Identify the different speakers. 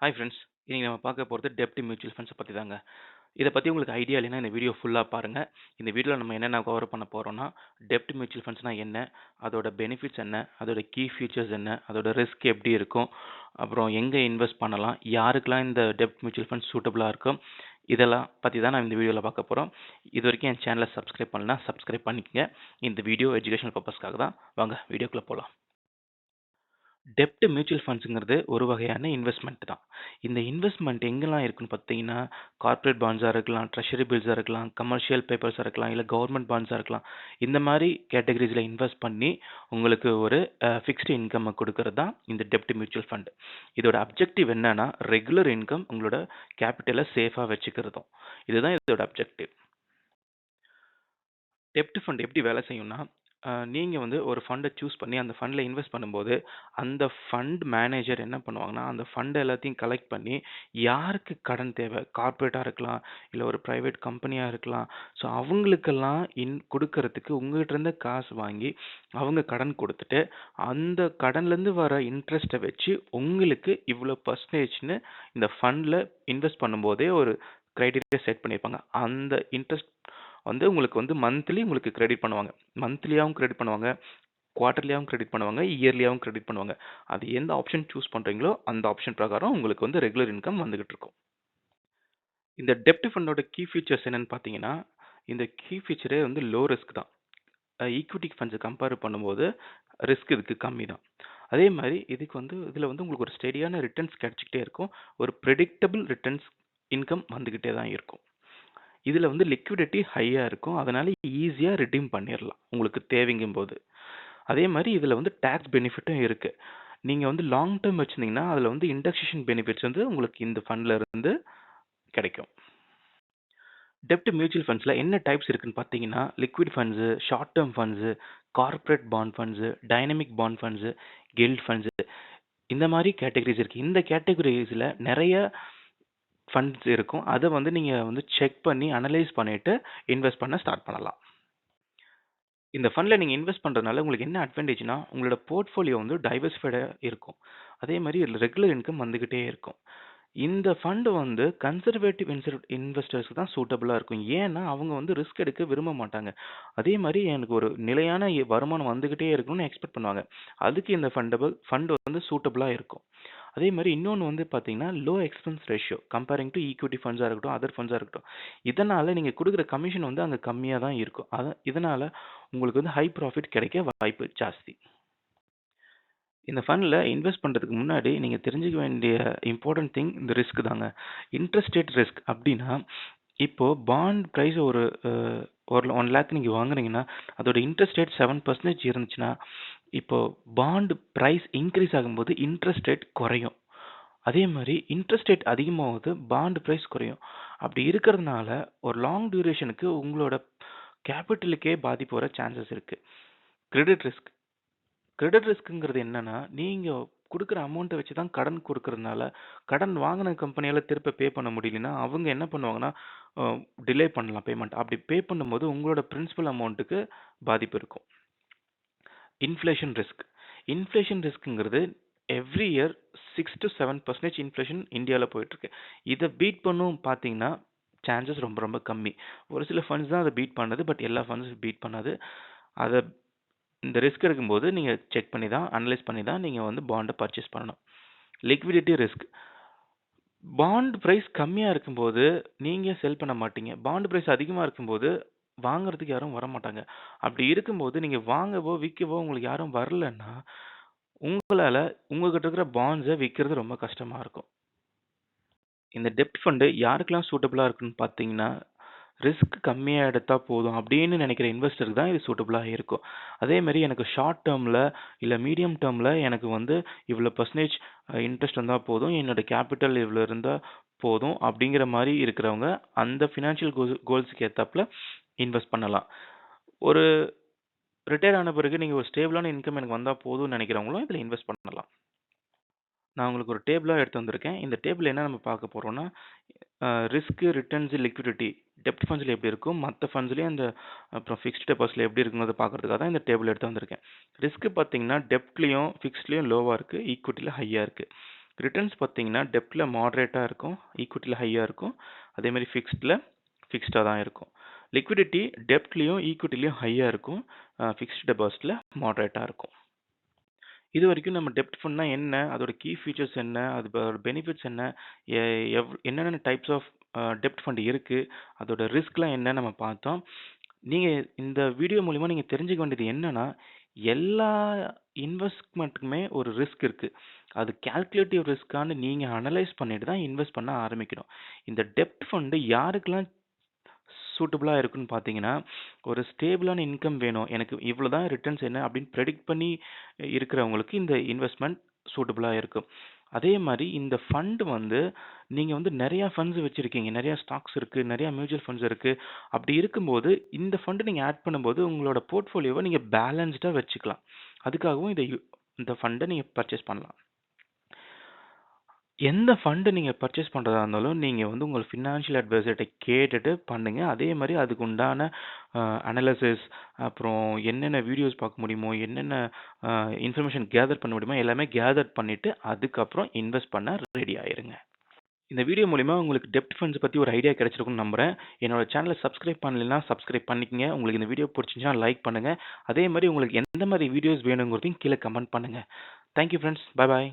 Speaker 1: Hi friends இன்றைக்கி நம்ம பார்க்க போகிறது டெப்ட் மியூச்சுவல் ஃபண்ட்ஸை பற்றி தாங்க இதை பற்றி உங்களுக்கு ஐடியா இல்லைன்னா இந்த வீடியோ ஃபுல்லாக பாருங்கள் இந்த வீடியோவில் நம்ம என்னென்ன கவர் பண்ண போகிறோம்னா டெப்ட் மியூச்சுவல் ஃபண்ட்ஸ்னால் என்ன அதோட பெனிஃபிட்ஸ் என்ன அதோட கீ ஃபீச்சர்ஸ் என்ன அதோட ரிஸ்க் எப்படி இருக்கும் அப்புறம் எங்கே இன்வெஸ்ட் பண்ணலாம் யாருக்கெல்லாம் இந்த டெப்ட் மியூச்சுவல் ஃபண்ட்ஸ் சூட்டபுளாக இருக்கும் இதெல்லாம் பற்றி தான் நான் இந்த வீடியோவில் பார்க்க போகிறோம் இது வரைக்கும் என் சேனலை சப்ஸ்கிரைப் பண்ணலாம் சப்ஸ்கிரைப் பண்ணிக்கங்க. இந்த வீடியோ எஜுகேஷனல் பர்பஸ்க்காக தான். வாங்க வீடியோக்குள்ளே போகலாம் டெப்ட் மியூச்சுவல் ஃபண்ட்ஸுங்கிறது ஒரு வகையான இன்வெஸ்ட்மெண்ட் தான். இந்த இன்வெஸ்ட்மெண்ட் எங்கெல்லாம் இருக்குன்னு பார்த்தீங்கன்னா கார்ப்பரேட் பாண்ட்ஸாக இருக்கலாம் ட்ரெஷரி பில்ஸாக இருக்கலாம் கமர்ஷியல் பேப்பர்ஸாக இருக்கலாம் இல்லை கவர்மெண்ட் பாண்ட்ஸாக இருக்கலாம். இந்த மாதிரி கேட்டகரிஸில் இன்வெஸ்ட் பண்ணி உங்களுக்கு ஒரு ஃபிக்ஸ்டு இன்கம் கொடுக்கறது தான் இந்த டெப்ட் மியூச்சுவல் ஃபண்ட் இதோட அப்ஜெக்டிவ் என்னன்னா ரெகுலர் இன்கம் உங்களோட கேபிட்டலை சேஃபாக வச்சுக்கிறதும். இதுதான் இதோட அப்ஜெக்டிவ் டெப்ட் ஃபண்ட் எப்படி வேலை செய்யும்னா நீங்கள் வந்து ஒரு ஃபண்டை சூஸ் பண்ணி அந்த ஃபண்டில் இன்வெஸ்ட் பண்ணும்போது அந்த ஃபண்ட் மேனேஜர் என்ன பண்ணுவாங்கன்னா அந்த ஃபண்ட் எல்லாத்தையும் கலெக்ட் பண்ணி யாருக்கு கடன் தேவை? கார்ப்பரேட்டாக இருக்கலாம் இல்லை ஒரு ப்ரைவேட் கம்பெனியாக இருக்கலாம். ஸோ அவங்களுக்கெல்லாம் இன் கொடுக்கறதுக்கு உங்கள்கிட்ட இருந்து காசு வாங்கி அவங்க கடன் கொடுத்துட்டு அந்த கடன்லேருந்து வர இன்ட்ரெஸ்ட்டை வச்சு உங்களுக்கு இவ்வளோ பர்சன்டேஜ்னு இந்த ஃபண்டில் இன்வெஸ்ட் பண்ணும்போதே ஒரு க்ரைட்டீரியா செட் பண்ணியிருப்பாங்க அந்த இன்ட்ரெஸ்ட் வந்து உங்களுக்கு வந்து மந்த்லி உங்களுக்கு கிரெடிட் பண்ணுவாங்க. மந்த்லியாகவும் கிரெடிட் பண்ணுவாங்க. குவார்ட்டர்லியாகவும் கிரெடிட் பண்ணுவாங்க. இயர்லியாகவும் கிரெடிட் பண்ணுவாங்க. அது எந்த ஆப்ஷன் சூஸ் பண்ணுறீங்களோ அந்த ஆப்ஷன் பிரகாரம் உங்களுக்கு வந்து ரெகுலர் இன்கம் வந்துகிட்டு இருக்கும். இந்த டெப்ட் ஃபண்டோட கீ ஃபீச்சர்ஸ் என்னென்னு பார்த்தீங்கன்னா இந்த கீ ஃபீச்சரே வந்து லோ ரிஸ்க் தான். ஈக்விட்டி ஃபண்ட்ஸை கம்பேர் பண்ணும்போது ரிஸ்க் இதுக்கு கம்மி தான். அதே மாதிரி இதுக்கு வந்து இதில் வந்து உங்களுக்கு ஒரு ஸ்டெடியான ரிட்டர்ன்ஸ் கிடச்சிக்கிட்டே இருக்கும். ஒரு ப்ரெடிக்டபிள் ரிட்டர்ன்ஸ் இன்கம் வந்துக்கிட்டே தான் இருக்கும். இதில் வந்து லிக்விடிட்டி ஹையாக இருக்கும். அதனால் ஈஸியாக ரிடீம் பண்ணிடலாம் உங்களுக்கு தேவைங்கும் போது அதே மாதிரி இதில் வந்து டேக்ஸ் பெனிஃபிட்டும் இருக்குது நீங்கள் வந்து லாங் டேர்ம் வச்சுருந்தீங்கன்னா அதில் வந்து இண்டக்ஷேஷன் பெனிஃபிட்ஸ் வந்து உங்களுக்கு இந்த ஃபண்டில் இருந்து கிடைக்கும். டெப்ட் மியூச்சுவல் ஃபண்ட்ஸில் என்ன டைப்ஸ் இருக்குன்னு பார்த்தீங்கன்னா liquid funds short term funds corporate bond funds dynamic bond funds gilt funds இந்த மாதிரி கேட்டகரிஸ் இருக்குது இந்த கேட்டகரிஸில் நிறைய ஃபண்ட்ஸ் இருக்கும். அதை வந்து நீங்கள் வந்து செக் பண்ணி அனலைஸ் பண்ணிவிட்டு இன்வெஸ்ட் பண்ண ஸ்டார்ட் பண்ணலாம். இந்த ஃபண்டில் நீங்கள் இன்வெஸ்ட் பண்ணுறதுனால உங்களுக்கு என்ன அட்வான்டேஜ்னா உங்களோட போர்ட்ஃபோலியோ வந்து டைவர்ஸ்ஃபைடாக இருக்கும். அதே மாதிரி ரெகுலர் இன்கம் வந்துக்கிட்டே இருக்கும். இந்த ஃபண்டு வந்து கன்சர்வேட்டிவ் இன்சர் இன்வெஸ்டர்ஸ்க்கு தான் சூட்டபுளாக இருக்கும். ஏன்னா அவங்க வந்து ரிஸ்க் எடுக்க விரும்ப மாட்டாங்க. அதே மாதிரி எனக்கு ஒரு நிலையான வருமானம் வந்துக்கிட்டே இருக்கணும்னு எக்ஸ்பெக்ட் பண்ணுவாங்க. அதுக்கு இந்த ஃபண்டபிள் ஃபண்டு வந்து சூட்டபுளாக இருக்கும். அதே மாதிரி இன்னொன்று வந்து பார்த்தீங்கன்னா low expense ratio comparing to equity ஃபண்ட்ஸாக இருக்கட்டும் அதர் ஃபண்ட்ஸாக இருக்கட்டும். இதனால் நீங்கள் கொடுக்குற கமிஷன் வந்து அங்கே கம்மியாக தான் இருக்கும். அது இதனால் உங்களுக்கு வந்து ஹை ப்ராஃபிட் கிடைக்க வாய்ப்பு ஜாஸ்தி. இந்த ஃபண்டில் இன்வெஸ்ட் பண்ணுறதுக்கு முன்னாடி நீங்கள் தெரிஞ்சுக்க வேண்டிய இம்பார்ட்டன்ட் திங் இந்த ரிஸ்க் தாங்க. இன்ட்ரெஸ்ட் ரேட் ரிஸ்க் அப்படின்னா இப்போது பாண்ட் ப்ரைஸ் ஒரு ஒரு ஒன் லேக் நீங்கள் வாங்குறீங்கன்னா அதோட இன்ட்ரெஸ்ட் ரேட் செவன் பர்சன்டேஜ் இருந்துச்சுன்னா இப்போது பாண்டு ப்ரைஸ் இன்க்ரீஸ் ஆகும்போது இன்ட்ரெஸ்ட் ரேட் குறையும். அதே மாதிரி இன்ட்ரெஸ்ட் ரேட் அதிகமாகுது பாண்டு ப்ரைஸ் குறையும். அப்படி இருக்கிறதுனால ஒரு லாங் டியூரேஷனுக்கு உங்களோட கேபிட்டலுக்கே பாதிப்பு வர சான்சஸ் இருக்குது கிரெடிட் ரிஸ்க் கிரெடிட் ரிஸ்க்குங்கிறது என்னென்னா நீங்கள் கொடுக்குற அமௌண்ட்டை வச்சு தான் கடன் கொடுக்கறதுனால கடன் வாங்கின கம்பெனியால் திருப்ப பே பண்ண முடியலன்னா அவங்க என்ன பண்ணுவாங்கன்னா டிலே பண்ணலாம் பேமெண்ட் அப்படி பே பண்ணும்போது உங்களோட பிரின்சிபல் அமௌண்ட்டுக்கு பாதிப்பு இருக்கும். Inflation risk inflation ரிஸ்க்குங்கிறது every year six to seven percentage inflation இந்தியாவில் போயிட்டுருக்கு. இதை பீட் பண்ணும் பார்த்தீங்கன்னா சான்சஸ் ரொம்ப ரொம்ப கம்மி. ஒரு சில ஃபண்ட்ஸ் தான் அதை பீட் பண்ணுது பட் எல்லா ஃபண்ட்ஸும் பீட் பண்ணாது. அதை இந்த ரிஸ்க் இருக்கும்போது நீங்கள் செக் பண்ணி தான் அனலைஸ் பண்ணி தான் நீங்கள் வந்து பாண்டை பர்ச்சேஸ் பண்ணணும். லிக்விடிட்டி ரிஸ்க் பாண்ட் ப்ரைஸ் கம்மியாக இருக்கும்போது நீங்கள் செல் பண்ண மாட்டீங்க. பாண்ட் ப்ரைஸ் அதிகமாக இருக்கும்போது வாங்குறதுக்கு யாரும் வர மாட்டாங்க அப்படி இருக்கும்போது நீங்கள் வாங்கவோ விற்கவோ உங்களுக்கு யாரும் வரலன்னா உங்களால் உங்ககிட்ட இருக்கிற பாண்ட்ஸை விற்கிறது ரொம்ப கஷ்டமாக இருக்கும். இந்த டெப்ட் ஃபண்டு யாருக்கெல்லாம் சூட்டபுளாக இருக்குன்னு பார்த்தீங்கன்னா ரிஸ்க் கம்மியாக எடுத்தால் போதும் அப்படின்னு நினைக்கிற இன்வெஸ்டருக்கு தான் இது சூட்டபுளாக இருக்கும். அதேமாதிரி எனக்கு ஷார்ட் டேர்மில் இல்லை மீடியம் டேர்மில் எனக்கு வந்து இவ்வளோ பர்சன்டேஜ் இன்ட்ரெஸ்ட் இருந்தால் போதும் என்னோட கேபிட்டல் இவ்வளோ இருந்தால் போதும் அப்படிங்கிற மாதிரி இருக்கிறவங்க அந்த ஃபினான்ஷியல் கோல் கோல்ஸுக்கு ஏற்றாப்புல இன்வெஸ்ட் பண்ணலாம். ஒரு ரிட்டையர் ஆன பிறகு நீங்கள் ஒரு ஸ்டேபிளான இன்கம் எனக்கு வந்தால் போதும்னு நினைக்கிறவங்களும் இதில் இன்வெஸ்ட் பண்ணலாம். நான் உங்களுக்கு ஒரு டேபிளாக எடுத்து வந்திருக்கேன். இந்த டேபிள் என்ன நம்ம பார்க்க போகிறோன்னா ரிஸ்க்கு ரிட்டர்ன்ஸ் லிக்விடிட்டி டெப்ட் ஃபண்ட்ஸில் எப்படி இருக்கும்? மற்ற ஃபண்ட்ஸ்லேயும் அந்த அப்புறம் ஃபிக்ஸ்ட் டெபாசிட்ல எப்படி இருக்குங்கிறத பார்க்குறதுக்காக தான் இந்த டேபிள் எடுத்து வந்திருக்கேன். ரிஸ்க்கு பார்த்தீங்கன்னா டெப்ட்லேயும் ஃபிக்ஸ்ட்லேயும் லோவாக இருக்குது ஈக்விட்டியில் ஹையாக இருக்குது ரிட்டர்ன்ஸ் பார்த்தீங்கன்னா, டெப்ட்ல மாடரேட்டா இருக்கும். ஈக்விட்டில ஹையா இருக்கும். அதே மாரி ஃபிக்ஸ்ட்ல ஃபிக்ஸ்டாக தான் இருக்கும். லிக்விடிட்டி டெப்ட்லேயும் ஈக்விட்டிலையும் ஹையாக இருக்கும். ஃபிக்ஸ்ட் டெபாசிட்டில் மாடரேட்டா இருக்கும். இதுவரைக்கும் நம்ம டெப்ட் ஃபண்ட்னா என்ன? அதோட கீ ஃபீச்சர்ஸ் என்ன? அதோட பெனிஃபிட்ஸ் என்ன? எ எவ் என்னென்ன டைப்ஸ் ஆஃப் டெப்ட் ஃபண்ட் இருக்குது அதோட ரிஸ்க்லாம் என்ன நம்ம பார்த்தோம். நீங்கள் இந்த வீடியோ மூலிமா நீங்கள் தெரிஞ்சுக்க வேண்டியது என்னென்னா எல்லா இன்வெஸ்ட்மெண்ட்டுக்குமே ஒரு ரிஸ்க் இருக்குது அது கால்குலேட்டிவ் ரிஸ்க்கான்னு நீங்கள் அனலைஸ் பண்ணிட்டு தான் இன்வெஸ்ட் பண்ண ஆரம்பிக்கணும். இந்த டெப்ட் ஃபண்டு யாருக்கெல்லாம் சூட்டபுளாக இருக்குன்னு பார்த்தீங்கன்னா, ஒரு ஸ்டேபிளான இன்கம் வேணும். எனக்கு இவ்வளோ தான் ரிட்டர்ன்ஸ் என்ன அப்படின்னு ப்ரெடிக்ட் பண்ணி இருக்கிறவங்களுக்கு இந்த இன்வெஸ்ட்மெண்ட் சூட்டபுளாக இருக்கும். அதே மாதிரி இந்த ஃபண்ட் வந்து நீங்கள் வந்து நிறையா ஃபண்ட்ஸ் வச்சுருக்கீங்க நிறையா ஸ்டாக்ஸ் இருக்குது நிறையா மியூச்சுவல் ஃபண்ட்ஸ் இருக்குது அப்படி இருக்கும்போது இந்த ஃபண்ட் நீங்கள் ஆட் பண்ணும்போது உங்களோட போர்ட்ஃபோலியோவை நீங்கள் பேலன்ஸ்டாக வச்சுக்கலாம். அதுக்காகவும் இதை இந்த ஃபண்டை நீங்கள் பர்ச்சேஸ் பண்ணலாம். எந்த ஃபண்ட் நீங்க பர்ச்சேஸ் பண்றதா இருந்தாலும், நீங்க வந்து உங்க ஃபினான்ஷியல் அட்வைசர்ட்ட கேட்டுட்டு பண்ணுங்க. அதே மாரி அதுக்கு உண்டான அ அனலைசிஸ் அப்புறம் என்னென்ன வீடியோஸ் பார்க்க முடியுமோ, என்னென்ன அ இன்ஃபர்மேஷன் கேதர் பண்ண முடியுமோ, எல்லாமே கேதர் பண்ணிட்டு அதுக்கப்புறம் இன்வெஸ்ட் பண்ண ரெடி ஆயிருங்க. இந்த வீடியோ மூலியமா உங்களுக்கு டெப்ட் ஃபண்ட்ஸ் பத்தி ஒரு ஐடியா கிடைச்சிருக்கும்னு நம்புறேன். என்னோட சேனல சப்ஸ்கிரைப் பண்ணலைன்னா சப்ஸ்கிரைப் பண்ணிக்கங்க. உங்களுக்கு இந்த வீடியோ புடிச்சிருந்துச்சுன்னா லைக் பண்ணுங்க. அதே மாரி உங்களுக்கு எந்த மாரி வீடியோஸ் வேணுங்கிறதையும் கீழ கமெண்ட் பண்ணுங்க. Thank you friends. Bye bye.